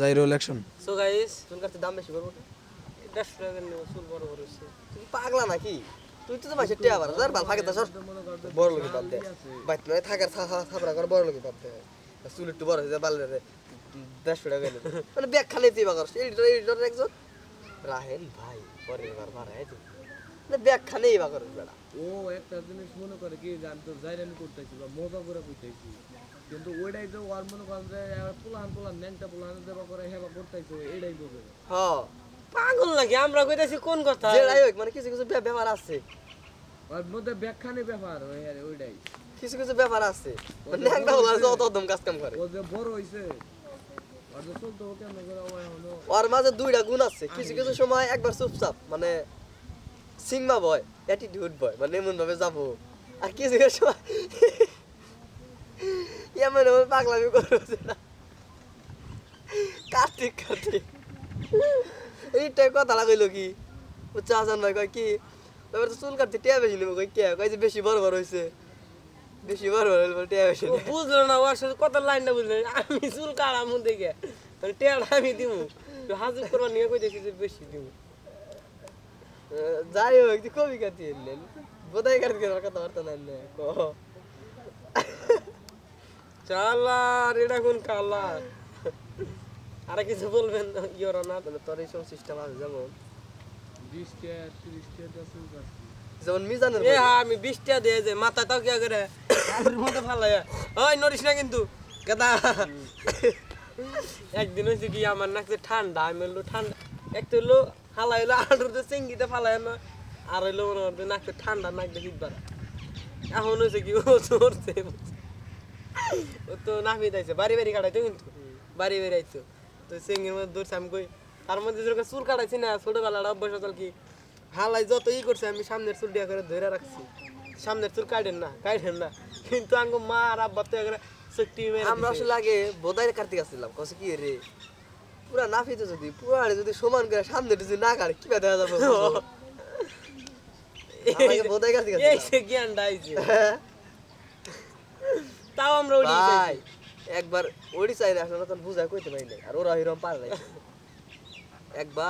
Gyro election so guys চুল কাটতে দাম বেশি করব দেড়শো টাকা নেব? চুল বড় বড় হচ্ছে তুই পাগলা নাকি? তুই তো মাসে টিয়া বার যার বাল ফাঁকে দাসর বড় লোকে দে। বাইত নয় থাকার থাপড়া করে বড় লোকে দে। চুল একটু বড় হয়ে যায় বাল রে দেড়শো টাকা গেলে মানে ব্যাগ খালি তুই বাগার এডিটর এডিটর একজন। রাহেন ভাই পরের বার তুই মানে ব্যাগ খানেই বাগার বেড়া। ও একটা জিনিস মনে করে কি জানতো জাইরানি করতেছি বা মজা করে করতেছি কিন্তু ওইটাই তো ওর মনে করেন যে পোলান পোলান ন্যাংটা পোলান দেবা করে হেবা করতেছে এইটাই বলবে হ। পাগল নাকি? আমরা কইতাছি কোন কথা? যেটাই হোক মানে কিছু কিছু ব্যাপ- ব্যাপার আছে। ওর মধ্যে ব্যাখ্যানে ব্যাপার ওই আরে ওইটাই। কিছু কিছু ব্যাপার আছে। মানে একটা হলো যত দম কাজ কাম করে। ও যে বড় হইছে ওর মাঝে দুইটা গুণ আছে। কিছু কিছু সময় একবার চুপচাপ মানে সিংমা বয় অ্যাটিটিউড বয় মানে এমন ভাবে যাব। আর কিছু কিছু সময় এমন এমন পাগলামি করছে না। কার্তিক কার্তিক। এইটাই কথা লাগাইলো কি? বুঝছ হাসান ভাই কয় কি এবার তো চুল কাটতে টিয়া বেশি নেব কই কে? কয় যে বেশি বড় বড় হয়েছে বেশি বড় বড় হইলে টিয়া বেশি। বুঝলো না ওর সাথে কত লাইনটা বুঝলো। আমি চুল কাড়ামু দেখে মানে টেয়ার আমি তো হাজির করবা নিয়ে কইতেছি যে বেশি আহ, যাই হোক কবি কাতি এলেন। বোধহয় কাটতে কথাবার্তা নাই না ক? চালার এটা কোন কালার? আরে কিছু বলবেন ইয়র না? মানে তোর এই সব সিস্টেম আছে যেমন? যেমন মিজানের এ হ্যাঁ আমি বিশটা দিয়ে যে মাথা তাও কে করে মতো ফালাই ওই নড়িস না কিন্তু। গাদা। একদিন হয়েছে কি আমার নাকতে ঠান্ডা আমি হলো ঠান্ডা। একটা হলো হালাই হলো আলুর তো চেঙ্গিতে ফালাই না। আর হইল মনে করতে নাকতে ঠান্ডা নাক দেখি বার এখন হয়েছে কি ও চড়ছে ও তো নামি দিয়েছে বাড়ি বাড়ি কাটাইতো কিন্তু। বাড়ি বাড়ি আইতো। তো চেঙ্গির মধ্যে ধরছে আমি কই তার মধ্যে যেরকম চুল কাটাইছি না ছোটবেলার অভ্যাস চল কি। হালাই যত ই করছে আমি সামনের চুল দিয়া করে ধরে রাখছি। সামনের চুল কাটেন না কাটেন না। কিন্তু আঙ্গ মা আর আব্বা তো করে চুক্তি মেরে আমরা আসলে আগে বোধাই কার্তিক আসছিলাম কসে কি রে? পুরা নাফিতে যদি পুরা যদি সমান করে সামনে যদি না কাটে কি দেখা যাবে বোধাই কার্তিক এই জ্ঞানটা আইছে তাও আমরা উড়ি ভাই একবার ওড়িশায় আসলে তখন বুঝা কইতে পারি না আর ওরা হিরম পারে একবার।